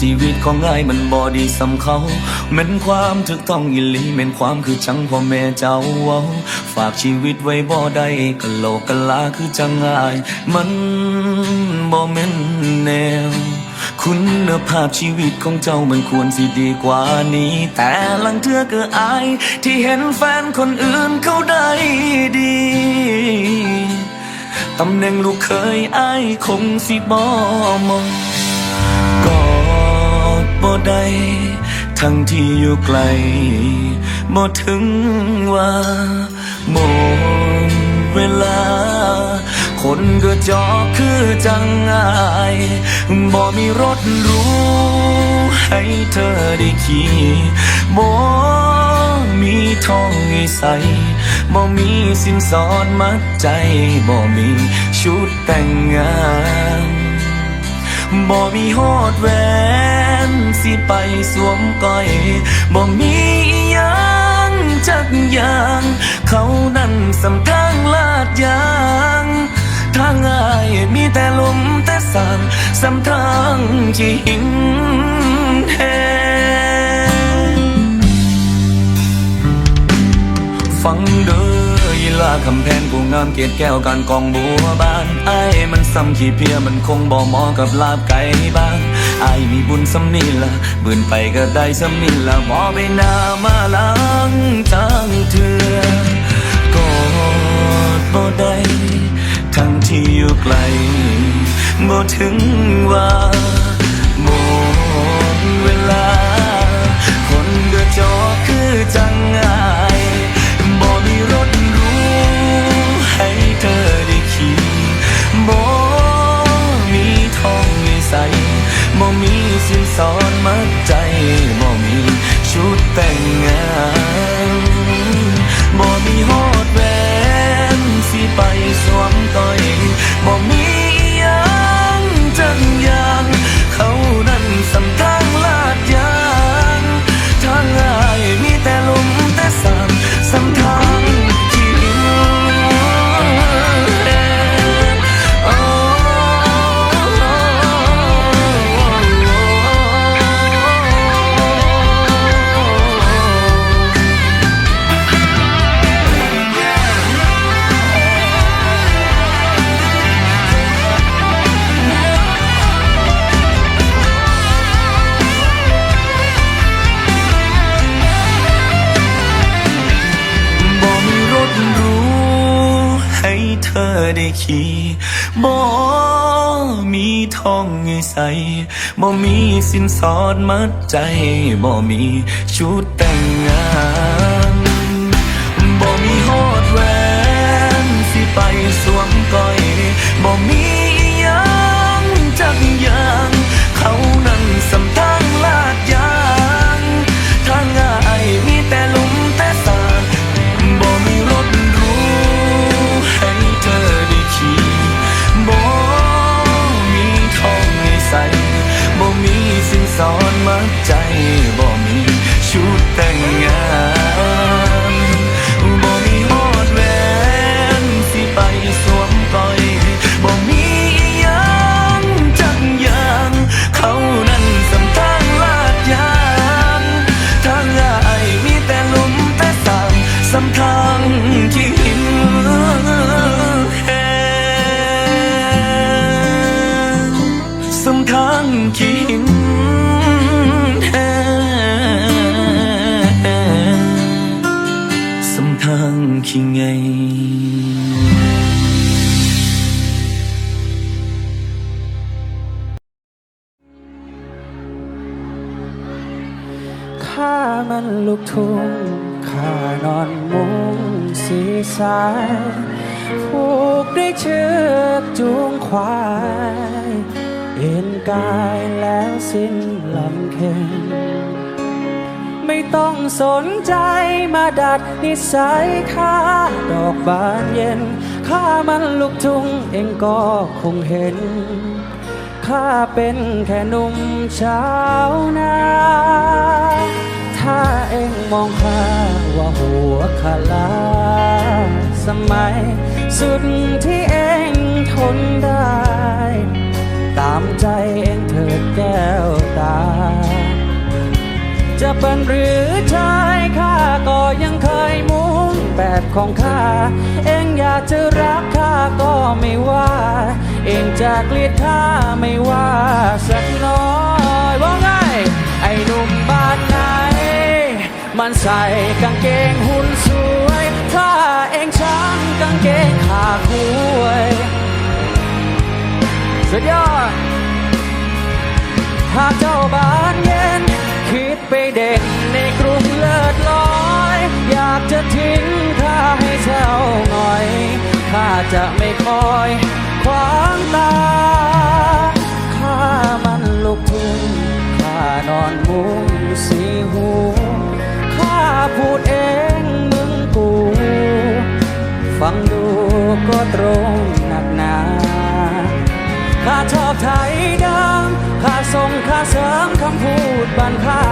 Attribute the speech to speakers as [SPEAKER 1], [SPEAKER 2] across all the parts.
[SPEAKER 1] ชีวิตของง่ายมันบอดีสำเขาแม่นความถึกต้องอิลีแม่นความคือจังพ่อแม่เจ้าเว้าฝากชีวิตไว้บ่ได้กะโลกกะลาคือจังง่ายมันบ่แม่นแนวคุณภาพชีวิตของเจ้ามันควรสิดีกว่านี้ แต่ลังเทือก็อาย ที่เห็นแฟนคนอื่นเขาได้ดี ตำแหน่งลูกเคยอายคงสิบ่มอง บ่ได้ทั้งที่อยู่ไกลบ่ถึงว่าหมดเวลา คนก็จอกคือจังอายบ่มีรถรู้ให้เธอได้ขี่บ่มีทองให้ใส่บ่มีสินสอดมัดใจบ่มีชุดแต่งงานบ่มีฮอดแหวน สิไปสวมก้อยบ่มีอิหยังจักอย่าง เขานั่นสำทางลาดยางทางอายมีแต่ลมแต่สางสำทางที่หิงแหงฟังเด้อยีลาคำแพงผู้งามเกียรติแก้วการกองบัวบานไอ้มันซ้ำขี้เพียมันคงบ่เหมาะกับลาบไก่บ้าง อายมีบุญสำนีละบืนไปก็ได้สำนีละบ่ไปนามาหลังทางเถื่อกอดบ่ได้ทั้งที่อยู่ไกลบ่ถึงว่า บ่มีสินสอดมัดใจบ่มีชุดแต่งงานบ่มีฮอดแหวนสิไปสวมก้อยบ่มี ทางที่ไงข้ามันลู
[SPEAKER 2] กทุ่งข้านอนมุงสีสายผูกด้วยเชือกจูงควาย เอ็นกายแล้วสิ้นลำเค็ง ไม่ต้องสนใจมาดัดนิสัยข้าดอกบานเย็นข้ามันลูกทุ่งเองก็คงเห็น ข้าเป็นแค่หนุ่มชาวนาถ้าเองมองข้าว่าหัวขาลาสมัยสุดที่เองทนได้ ตามใจเองเถิดแก้วตา จะเป็นหรือชายข้าก็ยังเคยมุ่งแบบของข้า เองอยากจะรักข้าก็ไม่ว่า เองจะเกลียดข้าไม่ว่าสักน้อยว่าไงไอ้หนุ่มบ้านไหน มันใส่กางเกงหุ่นสวย ถ้าเองช้างกางเกงขาคุยสุดยอดหากเจ้าบ้านเย็น ไปเด่นในกรุงเลิศลอย อยากจะทิ้งข้าให้เศร้าหน่อย ข้าจะไม่คอยขวางตา บ้านข้า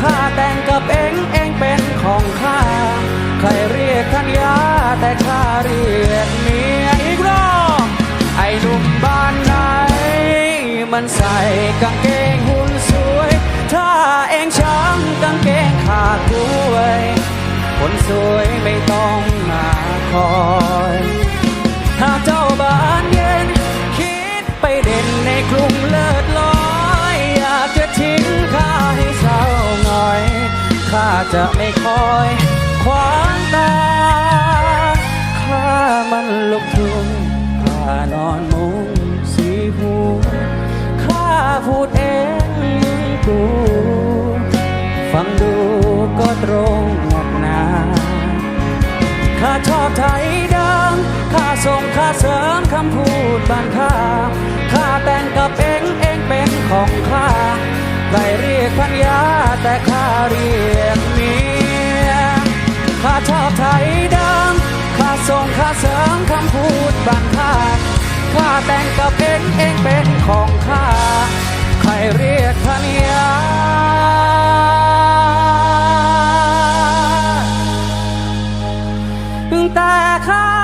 [SPEAKER 2] ข้าแต่งกับเองเองเป็นของข้า ใครเรียกทันยาแต่ข้าเรียกเมียอีกรอบไอ้หนุ่มบ้านไหนมันใส่กาง จะไม่คอยขวางตาข้ามันลูกทุ่งข้านอนมุงสีหูข้าพูดเองมึงกู ฟังดูก็ตรงหนักหนาข้าชอบไทยดำข้าส่งข้าเสริมคำพูดบานข้าข้าแต่งกับเองเองเป็นของข้า ใครเรียกพันยาแต่ข้าเรียกเมียข้าชอบไทยดำข้าส่งข้าเสริมคำพูดบานข้าข้าแต่งกับเองเองเป็นของข้า ใครเรียกพันยาแต่ข้า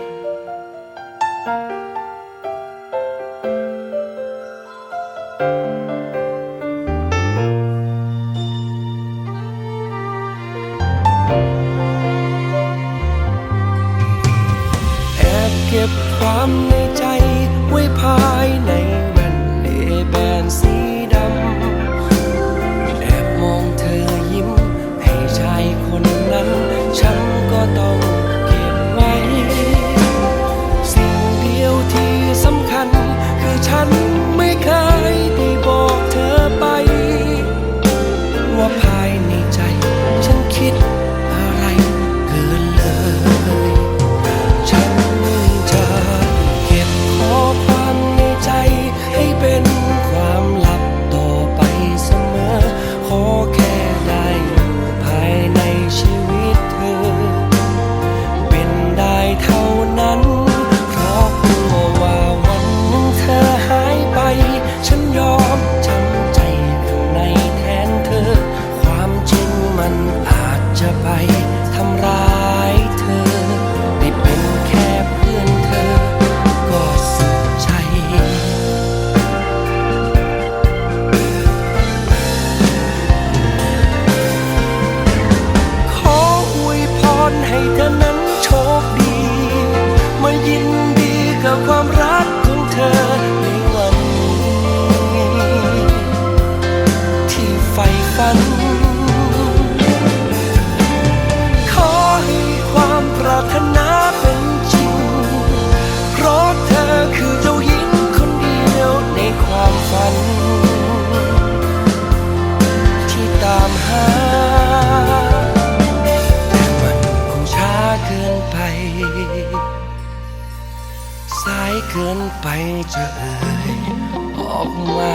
[SPEAKER 3] สายเกินไปจะเอ่ยออกมา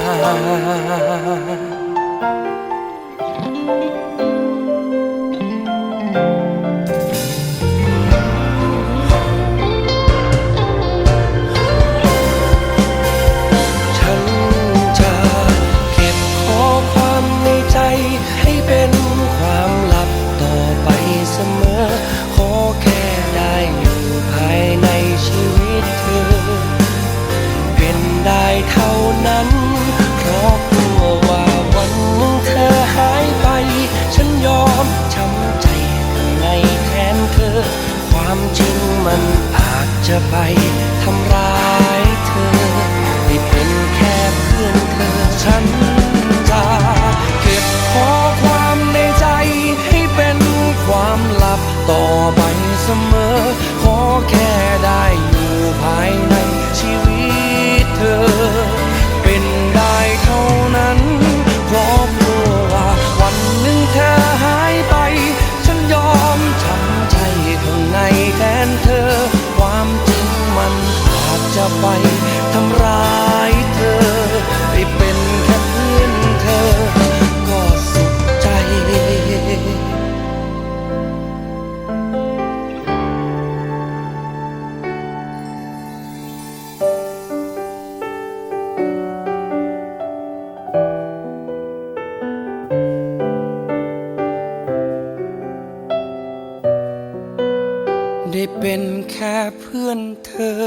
[SPEAKER 3] แค่เพื่อนเธอ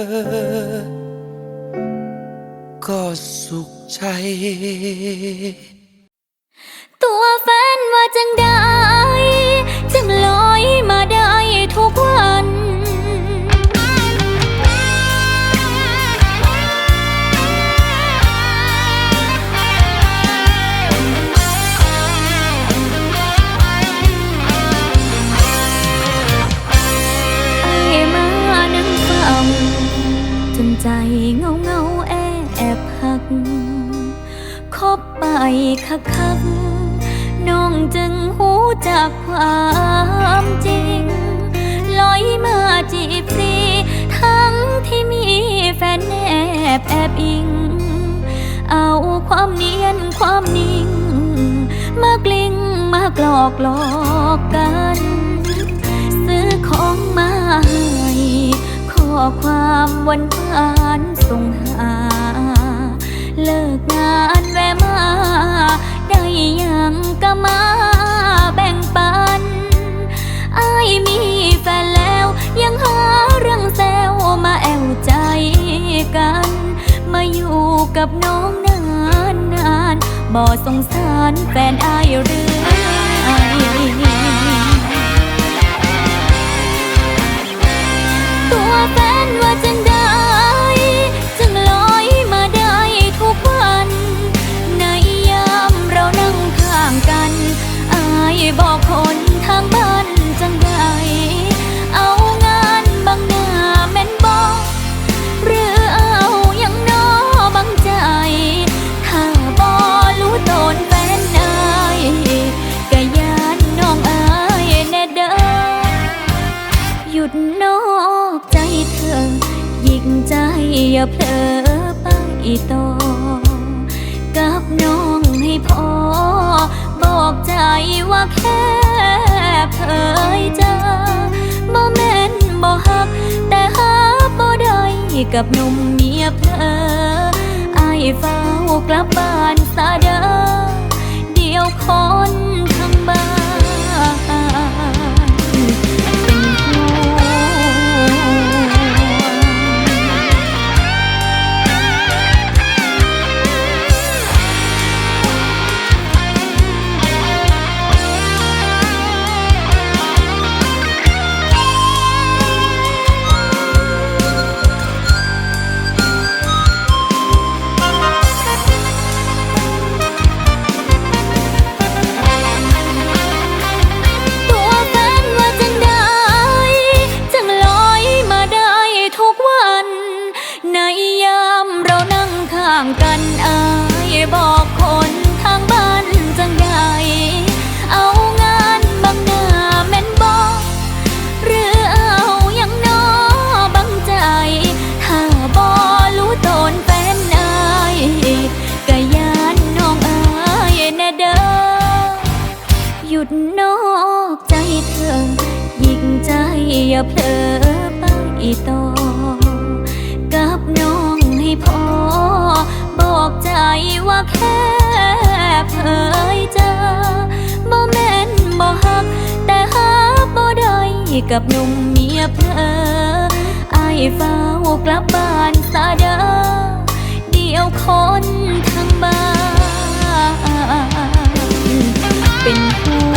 [SPEAKER 3] ก็สุขใจ ไปคักคัก
[SPEAKER 4] น้องจึงหูจากความจริง ลอยมาจีบฟรี ทั้งที่มีแฟนแอบแอบอิง เอาความเนียนความนิ่ง มากลิ้งมากหลอกหลอกกัน ซื้อของมาให้ข้อความวานหวานส่งหา เลิกงานแว ยังก็มาแบ่งปันอายมีแฟนแล้วยังหาเรื่องแซวมาแอวใจกัน มาอยู่กับน้องนานนานบ่สงสารแฟนอายหรือไอตัวแฟนว่าจัง งใจอย่าเผลอไปต่อกับน้องให้พอ บอกใจว่าแค่เผยเจอบ่แม่นบ่ฮัก แต่หาบ่ได้กับหนุ่มเมียเพลออายเฝ้ากลับบ้านซาเด้อเดียวคน แค่เผยเจบ่แม่นบ่ฮัก แต่ฮักบ่ได้กับหนุ่มเมียเพลอไอ้เฝ้ากลับบ้านสาเดาเดียวคนทั้งบ้าน เป็นผู้